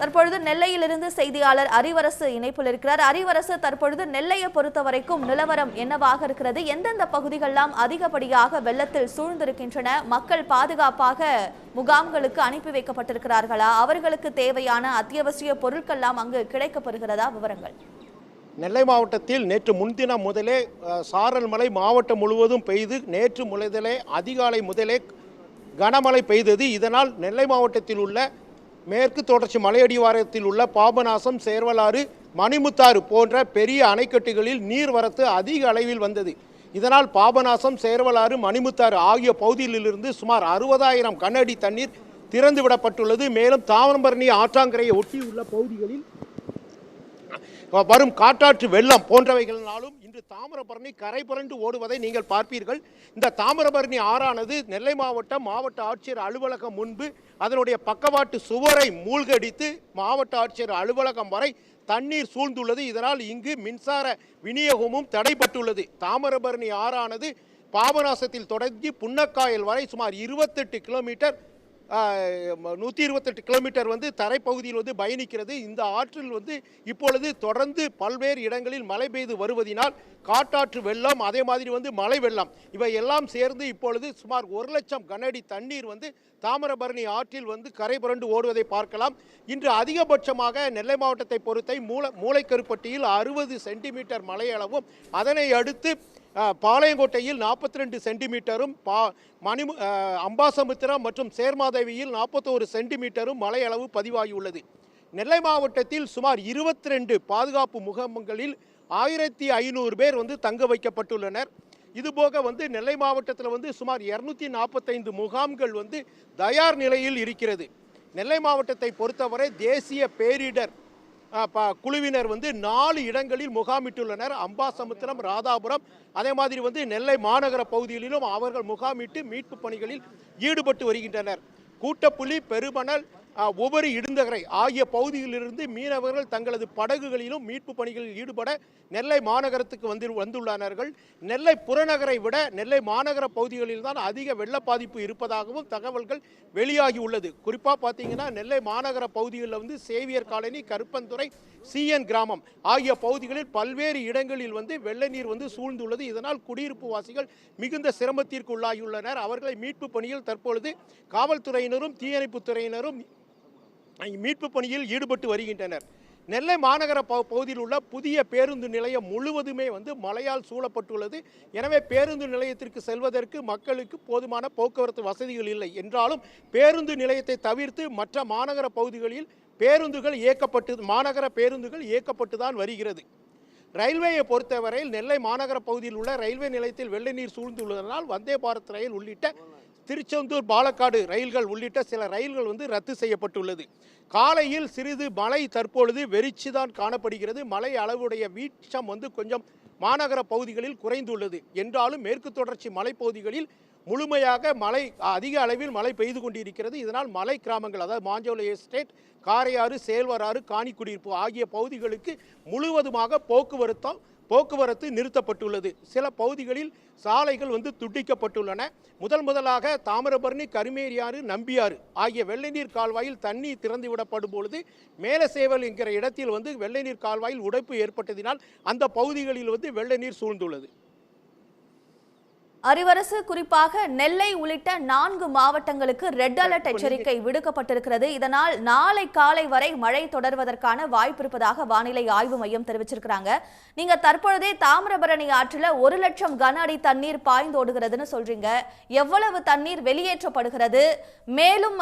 தற்பொழுது நெல்லையிலிருந்து செய்தியாளர் அறிவரசு இணைப்பில் இருக்கிறார். அறிவரசு தற்பொழுது நெல்லையை பொறுத்த வரைக்கும் நிலவரம் என்னவாக இருக்கிறது? எந்தெந்த பகுதிகளெல்லாம் அதிகப்படியாக வெள்ளத்தில் சூழ்ந்திருக்கின்றன? மக்கள் பாதுகாப்பாக முகாம்களுக்கு அனுப்பி வைக்கப்பட்டிருக்கிறார்களா? அவர்களுக்கு தேவையான அத்தியாவசிய பொருட்கள்லாம் அங்கு கிடைக்கப்பெறுகிறதா? விவரங்கள். நெல்லை மாவட்டத்தில் நேற்று முன்தினம் முதலே சாரல் மழை மாவட்டம் முழுவதும் பெய்து நேற்று முதலே அதிகாலை முதலே கனமழை பெய்தது. இதனால் நெல்லை மாவட்டத்தில் உள்ள மேற்கு தொடர்ச்சி மலையடிவாரத்தில் உள்ள பாபநாசம் சேர்வலாறு மணிமுத்தாறு போன்ற பெரிய அணைக்கட்டுகளில் நீர்வரத்து அதிக அளவில் வந்தது. இதனால் பாபநாசம் சேர்வலாறு மணிமுத்தாறு ஆகிய பகுதிகளிலிருந்து சுமார் அறுபதாயிரம் கனஅடி தண்ணீர் திறந்துவிடப்பட்டுள்ளது. மேலும் தாமிரபரணி ஆற்றாங்கரையை ஒட்டியுள்ள பகுதிகளில் வரும் காட்டாற்று வெள்ளம் போன்றவைகளினாலும் இன்று தாமிரபரணி கரை புரண்டு ஓடுவதை நீங்கள் பார்ப்பீர்கள். இந்த தாமிரபரணி ஆறானது நெல்லை மாவட்டம் மாவட்ட ஆட்சியர் அலுவலகம் முன்பு அதனுடைய பக்கவாட்டு சுவரை மூழ்கடித்து மாவட்ட ஆட்சியர் அலுவலகம் வரை தண்ணீர் சூழ்ந்துள்ளது. இதனால் இங்கு மின்சார விநியோகமும் தடைப்பட்டுள்ளது தாமிரபரணி ஆறானது பாபநாசத்தில் தொடங்கி புன்னக்காயல் வரை சுமார் இருபத்தெட்டு கிலோமீட்டர் நூற்றி இருபத்தெட்டு கிலோமீட்டர் வந்து தரைப்பகுதியில் வந்து பயணிக்கிறது. இந்த ஆற்றில் வந்து இப்பொழுது தொடர்ந்து பல்வேறு இடங்களில் மழை பெய்து வருவதினால் காட்டாற்று வெள்ளம் அதே மாதிரி வந்து மழை வெள்ளம். இவை எல்லாம் சேர்ந்து இப்பொழுது சுமார் ஒரு லட்சம் கனஅடி தண்ணீர் வந்து தாமிரபரணி ஆற்றில் வந்து கரை புரண்டு ஓடுவதை பார்க்கலாம். இன்று அதிகபட்சமாக நெல்லை மாவட்டத்தை பொறுத்தை மூல மூளைக்கருப்பட்டியில் அறுபது சென்டிமீட்டர் மழையளவும் அதனை அடுத்து பாளையங்கோட்டையில் நாற்பத்தி ரெண்டு சென்டிமீட்டரும் பா மணி அம்பாசமுத்திரம் மற்றும் சேர்மாதேவியில் நாற்பத்தோரு சென்டிமீட்டரும் மழை அளவு பதிவாகியுள்ளது. நெல்லை மாவட்டத்தில் சுமார் இருபத்தி ரெண்டு பாதுகாப்பு முகாம்களில் ஆயிரத்தி ஐநூறு பேர் வந்து தங்க வைக்கப்பட்டுள்ளனர். இதுபோக வந்து நெல்லை மாவட்டத்தில் வந்து சுமார் இரநூத்தி நாற்பத்தைந்து முகாம்கள் வந்து தயார் நிலையில் இருக்கிறது. நெல்லை மாவட்டத்தை பொறுத்தவரை தேசிய பேரிடர் குழுவினர் வந்து நாலு இடங்களில் முகாமிட்டுள்ளனர். அம்பாசமுத்திரம் ராதாபுரம் அதே மாதிரி வந்து நெல்லை மாநகர பகுதிகளிலும் அவர்கள் முகாமிட்டு மீட்பு பணிகளில் ஈடுபட்டு வருகின்றனர். கூட்டப்புலி பெருமணல் ஒவ்வொரு உபரி இடுந்தகரை ஆகிய பகுதிகளிலிருந்து மீனவர்கள் தங்களது படகுகளிலும் மீட்பு பணிகளில் ஈடுபட நெல்லை மாநகரத்துக்கு வந்து வந்துள்ளார்கள் நெல்லை புறநகரை விட நெல்லை மாநகர பகுதிகளில் தான் அதிக வெள்ள பாதிப்பு இருப்பதாகவும் தகவல்கள் வெளியாகி உள்ளது. குறிப்பாக பார்த்தீங்கன்னா நெல்லை மாநகர பகுதிகளில் வந்து சேவியர் காலனி கருப்பந்துறை சிஎன் கிராமம் ஆகிய பகுதிகளில் பல்வேறு இடங்களில் வந்து வெள்ள நீர் வந்து சூழ்ந்துள்ளது. இதனால் குடியிருப்பு வாசிகள் மிகுந்த சிரமத்திற்கு உள்ளாகியுள்ளனர் அவர்களை மீட்பு பணியில் தற்பொழுது காவல்துறையினரும் தீயணைப்புத் துறையினரும் மீட்பு பணியில் ஈடுபட்டு வருகின்றனர். நெல்லை மாநகர ப- பகுதியில் உள்ள புதிய பேருந்து நிலையம் முழுவதுமே வந்து மழையால் சூழப்பட்டுள்ளது. எனவே பேருந்து நிலையத்திற்கு செல்வதற்கு மக்களுக்கு போதுமான போக்குவரத்து வசதிகள் இல்லை. என்றாலும் பேருந்து நிலையத்தை தவிர்த்து மற்ற மாநகர பகுதிகளில் பேருந்துகள் இயக்கப்பட்டு மாநகர பேருந்துகள் இயக்கப்பட்டு தான் வருகிறது. ரயில்வேயை பொறுத்தவரையில் நெல்லை மாநகர பகுதியில் உள்ள ரயில்வே நிலையத்தில் வெள்ள நீர் சூழ்ந்துள்ளதனால் வந்தே பாரத் ரயில் உள்ளிட்ட திருச்செந்தூர் பாலக்காடு ரயில்கள் உள்ளிட்ட சில ரயில்கள் வந்து ரத்து செய்யப்பட்டுள்ளது. காலையில் சிறிது மழை தற்பொழுது வெறிச்சுதான் காணப்படுகிறது. மழை அளவுடைய வீச்சம் வந்து கொஞ்சம் மாநகர பகுதிகளில் குறைந்துள்ளது. என்றாலும் மேற்கு தொடர்ச்சி மலைப்பகுதிகளில் முழுமையாக மழை அதிக அளவில் மழை பெய்து கொண்டிருக்கிறது. இதனால் மலை கிராமங்கள் அதாவது மாஞ்சோலை எஸ்டேட் காரையாறு சேல்வராறு காணிக்குடியிருப்பு ஆகிய பகுதிகளுக்கு முழுவதுமாக போக்குவரத்தும் போக்குவரத்து நிறுத்தப்பட்டுள்ளது. சில பகுதிகளில் சாலைகள் வந்து துண்டிக்கப்பட்டுள்ளன. முதல் முதலாக தாமிரபரணி கருமேரியாறு நம்பியாறு ஆகிய வெள்ளைநீர் கால்வாயில் தண்ணீர் திறந்து விடப்படும் பொழுது மேலசேவல் என்கிற இடத்தில் வந்து வெள்ளைநீர் கால்வாயில் உடைப்பு ஏற்பட்டதினால் அந்த பகுதிகளில் வந்து வெள்ளை நீர் சூழ்ந்துள்ளது. அறிவரசு குறிப்பாக நெல்லை உள்ளிட்ட நான்கு மாவட்டங்களுக்கு ரெட் அலர்ட் எச்சரிக்கை விடுக்கப்பட்டிருக்கிறது. இதனால் நாளை காலை வரை மழை தொடர்வதற்கான வாய்ப்பு இருப்பதாக வானிலை ஆய்வு மையம் தெரிவிச்சிருக்கிறாங்க. நீங்க தற்பொழுதே தாமிரபரணி ஆற்றுல ஒரு லட்சம் கன அடி தண்ணீர் பாய்ந்தோடுகிறதுன்னு சொல்றீங்க. எவ்வளவு தண்ணீர் வெளியேற்றப்படுகிறது? மேலும்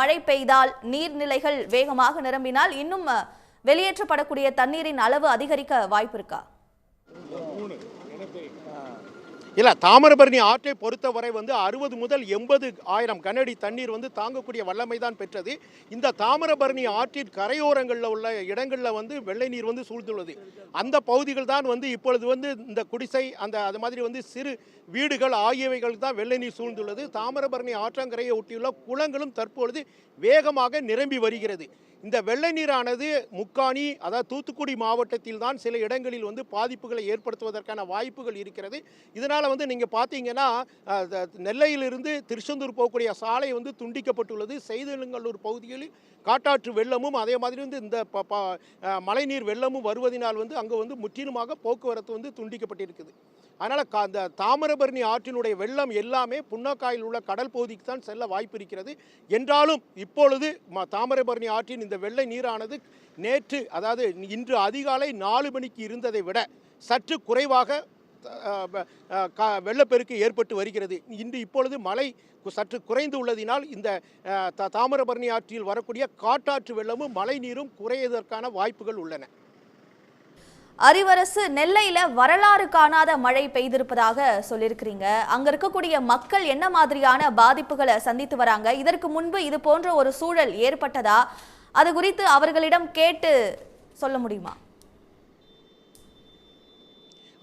மழை பெய்தால் நீர்நிலைகள் வேகமாக நிரம்பினால் இன்னும் வெளியேற்றப்படக்கூடிய தண்ணீரின் அளவு அதிகரிக்க வாய்ப்பு இருக்கா? இல்லை தாமிரபரணி ஆற்றை பொறுத்தவரை வந்து அறுபது முதல் எண்பது ஆயிரம் கனடி தண்ணீர் வந்து தாங்கக்கூடிய வல்லமை தான் பெற்றது. இந்த தாமிரபரணி ஆற்றின் கரையோரங்களில் உள்ள இடங்களில் வந்து வெள்ளை நீர் வந்து சூழ்ந்துள்ளது. அந்த பகுதிகள் தான் வந்து இப்பொழுது வந்து இந்த குடிசை அந்த அது மாதிரி வந்து சிறு வீடுகள் ஆகியவைகள் தான் வெள்ளை நீர் சூழ்ந்துள்ளது. தாமிரபரணி ஆற்றங்கரையை ஒட்டியுள்ள குளங்களும் தற்பொழுது வேகமாக நிரம்பி வருகிறது. இந்த வெள்ளை நீரானது முக்காணி அதாவது தூத்துக்குடி மாவட்டத்தில் தான் சில இடங்களில் வந்து பாதிப்புகளை ஏற்படுத்துவதற்கான வாய்ப்புகள் இருக்கிறது. இதனால் வந்து நீங்கள் பார்த்தீங்கன்னா நெல்லையிலிருந்து திருச்செந்தூர் போகக்கூடிய சாலை வந்து துண்டிக்கப்பட்டுள்ளது. செய்தலங்கல்லூர் பகுதியில் காட்டாற்று வெள்ளமும் அதே மாதிரி வந்து இந்த ப- ப- மழைநீர் வெள்ளமும் வருவதனால் வந்து அங்கே வந்து முற்றிலுமாக போக்குவரத்து வந்து துண்டிக்கப்பட்டிருக்குது. அதனால் கா அந்த தாமிரபரணி ஆற்றினுடைய வெள்ளம் எல்லாமே புன்னக்காயில் உள்ள கடல் பகுதிக்கு தான் செல்ல வாய்ப்பு இருக்கிறது. என்றாலும் இப்பொழுது ம- தாமிரபரணி ஆற்றின் இந்த வெள்ளை நீரானது நேற்று அதாவது இன்று அதிகாலை நாலு மணிக்கு இருந்ததை விட சற்று குறைவாக வெள்ளப்பெருக்கு ஏற்பட்டு வருகிறது. இன்று இப்பொழுது மழை சற்று குறைந்து உள்ளதினால் இந்த அஹ், தாமிரபரணி ஆற்றில் வரக்கூடிய காட்டாற்று வெள்ளமும் மழை நீரும் குறையதற்கான வாய்ப்புகள் உள்ளன. அறிவரசு நெல்லையில வரலாறு காணாத மழை பெய்திருப்பதாக சொல்லியிருக்கிறீங்க. அங்க இருக்கக்கூடிய மக்கள் என்ன மாதிரியான பாதிப்புகளை சந்தித்து வராங்க? இதற்கு முன்பு இது போன்ற ஒரு சூழல் ஏற்பட்டதா? அது குறித்து அவர்களிடம் கேட்டு சொல்ல முடியுமா?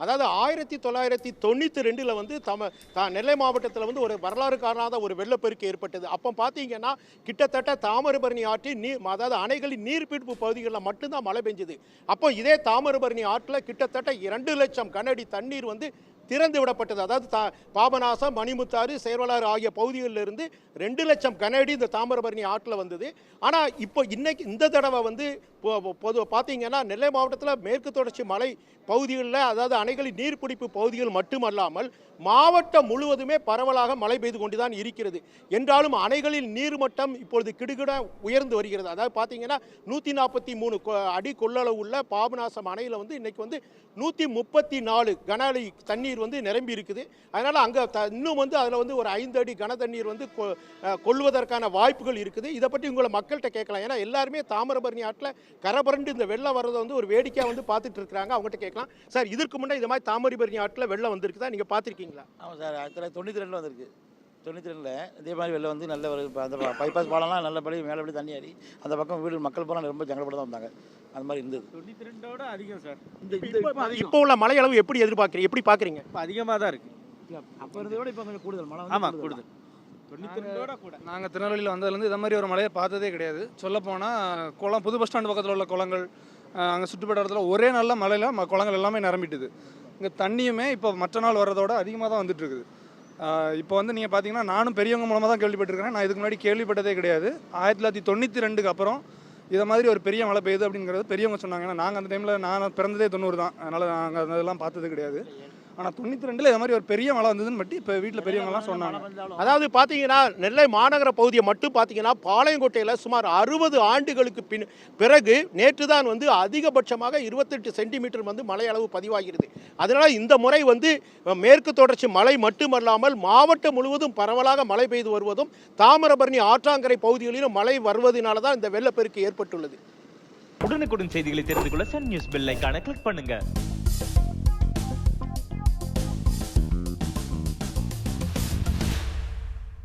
அதாவது ஆயிரத்தி தொள்ளாயிரத்தி தொண்ணூற்றி ரெண்டில் வந்து தம தா நெல்லை மாவட்டத்தில் வந்து ஒரு வரலாறு காணாத ஒரு வெள்ளப்பெருக்கு ஏற்பட்டது. அப்போ பார்த்தீங்கன்னா கிட்டத்தட்ட தாமிரபரணி ஆற்றின் நீர் அதாவது அணைகளின் நீர்பிடிப்பு பகுதிகளில் மட்டும்தான் மழை பெஞ்சுது. அப்போ இதே தாமிரபரணி ஆற்றில் கிட்டத்தட்ட இரண்டு லட்சம் கனடி தண்ணீர் வந்து திறந்து விடப்பட்டது அதாவது தா பாபநாசம் மணிமுத்தாறு சேர்வலாறு ஆகிய பகுதிகளில் இருந்து ரெண்டு லட்சம் கனஅடி இந்த தாமிரபரணி ஆற்றில் வந்தது. ஆனால் இப்போ இன்னைக்கு இந்த தடவை வந்து பொது பார்த்தீங்கன்னா நெல்லை மாவட்டத்தில் மேற்கு தொடர்ச்சி மலை பகுதிகளில் அதாவது அணைகளின் நீர்பிடிப்பு பகுதிகள் மட்டுமல்லாமல் மாவட்டம் முழுவதுமே பரவலாக மழை பெய்து கொண்டுதான் இருக்கிறது. என்றாலும் அணைகளில் நீர்மட்டம் இப்பொழுது கிடுகிட உயர்ந்து வருகிறது. அதாவது பார்த்தீங்கன்னா நூற்றி நாற்பத்தி மூணு அடி கொள்ளளவு உள்ள பாபநாசம் அணையில் வந்து இன்னைக்கு வந்து நூற்றி முப்பத்தி நாலு கன அடி தண்ணீர் வந்து நிரம்பி இருக்குது. அதனால் அங்கே த இன்னும் வந்து அதில் வந்து ஒரு ஐந்து அடி கன தண்ணீர் வந்து கொ- கொள்வதற்கான வாய்ப்புகள் இருக்குது. இதை பற்றி உங்களை மக்கள்கிட்ட கேட்கலாம். ஏன்னா எல்லாருமே தாமிரபரணி ஆற்றில் கரபரண்டு இந்த வெள்ளம் வர்றதை வந்து ஒரு வேடிக்கையாக வந்து பார்த்துட்டு இருக்கிறாங்க. அவங்ககிட்ட கேட்கலாம். சார் இதற்கு முன்னே இந்த மாதிரி தாமிரபரணி ஆற்றில் வெள்ளம் வந்திருக்குதா? நீங்கள் பார்த்துருக்கீங்களா? ஆமாம் சார் ஆயிரத்தி தொள்ளாயிரத்தி தொண்ணூற்றி ரெண்டில் வந்திருக்கு. தொண்ணூற்றி ரெண்டில் இதே மாதிரி வெளில வந்து நல்ல ஒரு அந்த பைபாஸ் பாலம்லாம் நல்லபடி மேலபடி தண்ணி ஏறி அந்த பக்கம் வீடு மக்கள் பூரா ரொம்ப ஜங்கலப்பட தான் வந்தாங்க. அந்த மாதிரி இருந்தது. தொண்ணூற்றி ரெண்டோட அதிகம் சார். இந்த இப்போ உள்ள மழை அளவு எப்படி எதிர்பார்க்குறீங்க எப்படி பார்க்குறீங்க இப்போ அதிகமாக தான் இருக்கு. அப்போ இருந்ததை விட இப்போ கொஞ்சம் கூடுதல் மழை ஆமாம் கூடுதல்? தொண்ணூற்றி ரெண்டோட கூட. நாங்கள் திருநெல்வேலியில் வந்ததுலேருந்து இதை மாதிரி ஒரு மழையை பார்த்ததே கிடையாது. சொல்லப்போனால் குளம் புது பஸ் ஸ்டாண்டு பக்கத்தில் உள்ள குளங்கள் அங்கே சுற்றுப்பட்ட இடத்துல ஒரே நல்ல மழையில் ம குளங்கள் எல்லாமே நிரம்பிட்டுது. இங்கே தண்ணியுமே இப்போ மற்ற நாள் வர்றதோட அதிகமாக தான் வந்துட்டு இருக்குது. இப்போ வந்து நீங்கள் பார்த்தீங்கன்னா நானும் பெரியவங்க மூலமாக தான் கேள்விப்பட்டிருக்கிறேன். நான் இதுக்கு முன்னாடி கேள்விப்பட்டதே கிடையாது. ஆயிரத்தி தொள்ளாயிரத்தி தொண்ணூற்றி ரெண்டுக்கு அப்புறம் இதை மாதிரி ஒரு பெரிய மழை பெய்யுது அப்படிங்கிறது பெரியவங்க சொன்னாங்க. ஏன்னா நாங்கள் அந்த டைமில் நான் பிறந்ததே தொண்ணூறு தான். அதனால் நாங்கள் அதெல்லாம் பார்த்தது கிடையாது. ஆனால் தொண்ணூற்றி ரெண்டில் இது மாதிரி ஒரு பெரிய மழை வந்ததுன்னு மட்டும் இப்போ வீட்டில் பெரியவங்கலாம் சொன்னாங்க. அதாவது பார்த்தீங்கன்னா நெல்லை மாநகர பகுதியை மட்டும் பார்த்தீங்கன்னா பாளையங்கோட்டையில் சுமார் அறுபது ஆண்டுகளுக்கு பின் பிறகு நேற்று தான் வந்து அதிகபட்சமாக இருபத்தெட்டு சென்டிமீட்டர் வந்து மழை அளவு பதிவாகிறது. அதனால் இந்த முறை வந்து மேற்கு தொடர்ச்சி மழை மட்டுமல்லாமல் மாவட்டம் முழுவதும் பரவலாக மழை பெய்து வருவதும் தாமிரபரணி ஆற்றாங்கரை பகுதிகளிலும் மழை வருவதனால தான் இந்த வெள்ளப்பெருக்கு ஏற்பட்டுள்ளது. உடனுக்குடன் செய்திகளை தெரிந்து கொள்ள சன் நியூஸ் பெல் ஐகானை கிளிக் பண்ணுங்க.